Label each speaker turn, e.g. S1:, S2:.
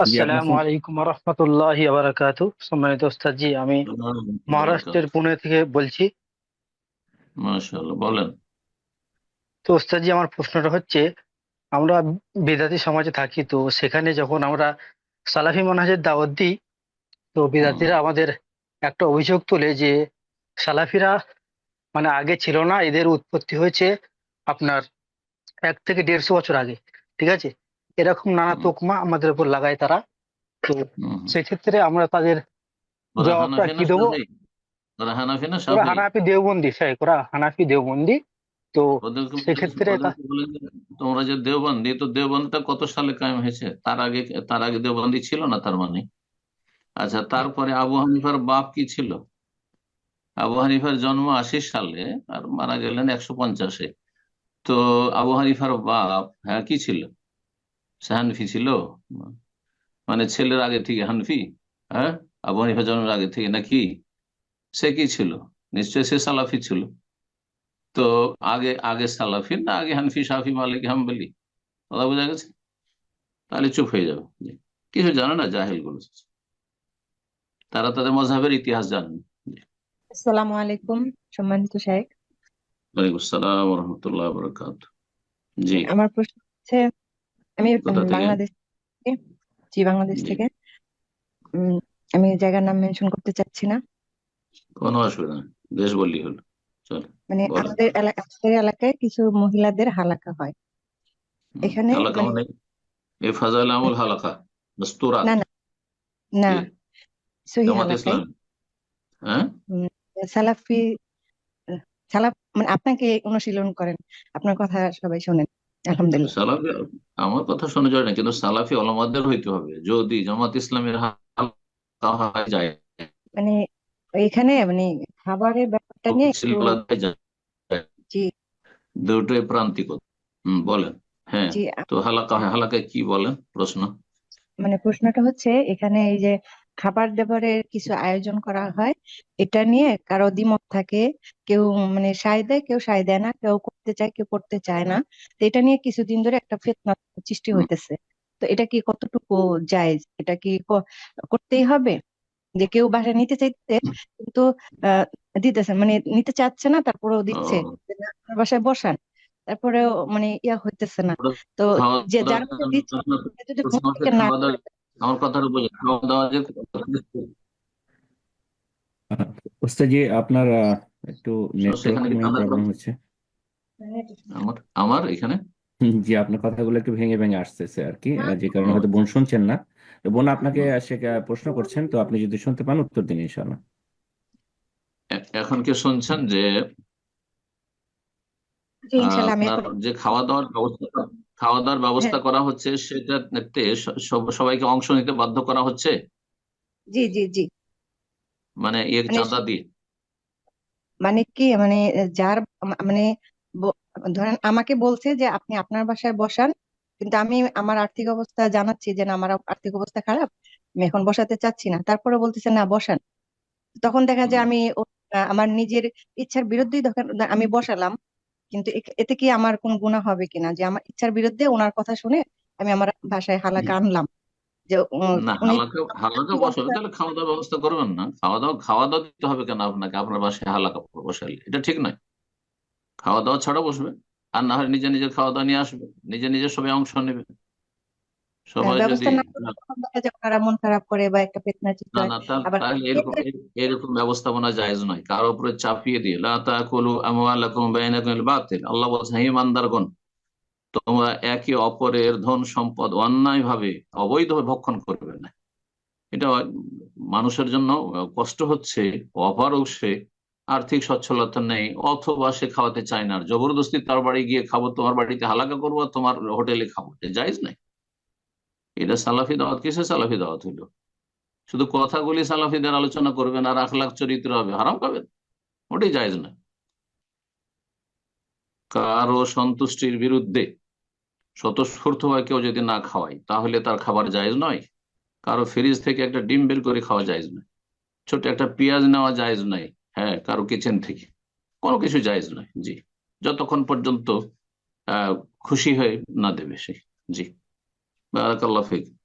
S1: আসসালামু আলাইকুম রহমতুল্লাহি বারাকাতু সম্মানিত ওস্তাদ জি আমি মহারাষ্ট্রের পুনে থেকে বলছি।
S2: মাশাআল্লাহ বলেন।
S1: তো ওস্তাদ জি আমার প্রশ্নটা হচ্ছে আমরা বেদাতি সমাজে থাকি তো সেখানে যখন আমরা সালাফি মানহাজের দাওয়াত দিই তো বেদাতিরা আমাদের একটা অভিযোগ তোলে যে সালাফিরা মানে আগে ছিল না এদের উৎপত্তি হয়েছে আপনার এক থেকে দেড়শো বছর আগে ঠিক আছে? এরকম নানা তোকমা আমাদের উপর লাগায় তারা। তো। সেক্ষেত্রে আমরা তাদের জবাবটা কি দেবো?
S2: ওরা হানাফি না
S1: ওরা হানাফি দেওবন্দি শেখ ওরা হানাফি দেওবন্দি। তো সেক্ষেত্রে
S2: তোমরা যে দেওবন্দি তো দেওবন্দিটা কত সালে কায়েম হয়েছে? তার আগে তার আগে দেওবন্দি ছিল না তার মানে? আচ্ছা তারপরে আবু হানিফার বাপ কি ছিল? আবু হানিফার জন্ম আশি সালে আর মারা গেলেন একশো পঞ্চাশে। তো আবু হানিফার বাপ হ্যাঁ কি ছিল? সে হানফি ছিল। মানে ছেলের আগে থেকে হানফি হ্যাঁ? আবু হানিফার জন্মের আগে থেকে নাকি? সে কি ছিল? নিশ্চয়ই সে সালাফি ছিল। তো আগে আগে সালাফি না আগে হানফি সাফি মালিক হাম্বলি? কথা বোঝা গেছে? তাহলে চুপ হয়ে যাবে। কিছু জানে না জাহেলগুলো তারা তাদের মজাবের ইতিহাস জানেন
S3: আসসালামু আলাইকুম সম্মানিত শাহেখ
S2: ওয়ালাইকুম আসসালাম রহমতুল্লাহ বরকাত জি।
S3: আমার প্রশ্ন হচ্ছে আমি
S2: কোথা থেকে?
S3: বাংলাদেশ থেকে। জি বাংলাদেশ
S2: জি।
S3: থেকে। উম, আমি জায়গার নাম মেনশন করতে চাচ্ছি না।
S2: কোনো অসুবিধা নেই। দেশ হলো। চল
S3: মানে
S2: বলেন।
S3: আমাদের এলাকা আমাদের এলাকায় কিছু মহিলাদের হালাকা হয়। এখানে
S2: হালাকা
S3: মানে-
S2: মানে এ আমল হালাকা দস্তুরাত
S3: না না না।
S2: জি।
S3: সহি
S2: জামাত
S3: হালাকায়
S2: ইসলাম। হ্যাঁ?
S3: সালাফি সালাফ মানে আপনাকে অনুশীলন করেন। আপনার কথা সবাই শোনেন। আলহামদুলিল্লাহ।
S2: সালাফি আমার কথা শোনা যায় না কিন্তু সালাফি অলমাদের হইতে হবে। যদি জামাত ইসলামের হালকা হয় যায়।
S3: মানে এখানে মানে খাবারের ব্যাপারটা নিয়ে একটু জি।
S2: দুটোই প্রান্তিক হম বলেন। হ্যাঁ
S3: জি
S2: তো হালাকা হালাকায় কি বলেন প্রশ্ন?
S3: মানে প্রশ্নটা হচ্ছে এখানে এই যে খাবার দাবারের কিছু আয়োজন করা হয় এটা নিয়ে কারও দ্বিমত থাকে কেউ মানে সায় দেয় কেউ সায় দেয় না কেউ করতে চায় কেউ করতে চায় না। তো এটা নিয়ে কিছুদিন ধরে একটা ফিতনা সৃষ্টি হইতেছে। তো এটা কি কতটুকু জায়েজ এটা কি করতেই হবে? যে কেউ বাসায় নিতে চাইতে কিন্তু দিতেছে মানে নিতে চাচ্ছে না তারপরেও দিচ্ছে। বাসায় বসান তারপরেও মানে ইয়া হইতেছে না। তো যে যার দিচ্ছে যদি না
S2: আমার কথাটা বুঝে খাওয়া দাওয়া যে
S4: ওস্তাদ জি আপনার একটু নেটওয়ার্ক প্রবলেম হচ্ছে?
S2: আমার আমার এখানে?
S4: জি আপনার কথাগুলো একটু ভেঙে ভেঙে আসতেছে আর কি যে কারণে হয়তো বোন শুনছেন না। তো বোন আপনাকে সে প্রশ্ন করছেন তো আপনি যদি শুনতে পান উত্তর দিন ইনশাআল্লাহ।
S2: এখন কি শুনছেন যে যে খাওয়া দাওয়ার ব্যবস্থা খাওয়া দাওয়ার ব্যবস্থা করা হচ্ছে সেটাতে সবাইকে অংশ নিতে বাধ্য করা হচ্ছে?
S3: জি জি জি।
S2: মানে ইয়ে
S3: মানে-
S2: চাঁদা দিয়ে?
S3: মানে কি? মানে যার মানে ধরেন আমাকে বলছে যে আপনি আপনার বাসায় বসান। কিন্তু আমি আমার আর্থিক অবস্থা জানাচ্ছি যে না আমার আর্থিক অবস্থা খারাপ। আমি এখন বসাতে চাচ্ছি না। তারপরে বলতেছে না বসান। তখন দেখা যায় আমি আমার নিজের ইচ্ছার বিরুদ্ধেই তখন আমি বসালাম। কিন্তু এতে কি আমার কোন গুনাহ হবে কিনা? যে আমার ইচ্ছার বিরুদ্ধে ওনার কথা শুনে আমি আমার বাসায় হালাকা আনলাম। যে
S2: না
S3: উনি
S2: হালাকা হালাকা বসাবে তাহলে খাওয়া দাওয়ার ব্যবস্থা করবেন না। খাওয়া দাওয়া খাওয়া দাওয়া দিতে হবে কেন আপনাকে? আপনার বাসায় হালাকা বসালে এটা ঠিক নয়। খাওয়া দাওয়া ছাড়া বসবে। আর না হয় নিজে নিজে খাওয়া দাওয়া নিয়ে আসবে। নিজে নিজে সবাই অংশ নেবে। সবাই যদি
S3: ব্যবস্থা না করলে তখন দেখা যায় ওনারা মন খারাপ করে বা একটা ফিতনা সৃষ্টি
S2: না না তাহলে এরকম এরকম ব্যবস্থাপনা জায়েজ নয়। কারও উপরে চাপিয়ে দিয়ে লা তাকুলু আমওয়ালাকুম বাইনাকুম বিল বাতিল। আল্লাহ বলছেন হে ইমানদারগণ তোমরা একে অপরের ধন সম্পদ অন্যায় ভাবে অবৈধভাবে ভক্ষণ করবে না। এটা মানুষের জন্য কষ্ট হচ্ছে অপারগ সে আর্থিক সচ্ছলতা নেই, অথবা সে খাওয়াতে চায় না। জবরদস্তি তার বাড়ি গিয়ে খাব, তোমার বাড়িতে হালাকা করব তোমার হোটেলে খাব। জায়েজ নাই। এটা সালাফি দাওয়াত কিসে সালাফি দাওয়াত হইল? শুধু কথাগুলি সালাফিদের আলোচনা করবেন আর আখলাখ চরিত্র হবে, হারাম পাবেন ওটাই জায়েজ না। কারও সন্তুষ্টির বিরুদ্ধে স্বতঃস্ফূর্তভাবে কেউ যদি না খাওয়ায় তাহলে তার খাবার জায়েজ নয়। কারও ফ্রিজ থেকে একটা ডিম বের করে খাওয়া জায়েজ নয়। ছোট একটা পেঁয়াজ নেওয়া জায়েজ নয় হ্যাঁ কারও কিচেন থেকে। কোনো কিছু জায়েজ নয় জি। যতক্ষণ পর্যন্ত আহ খুশি হয়ে না দেবে সে জি। বারাকাল্লাহ ফিক।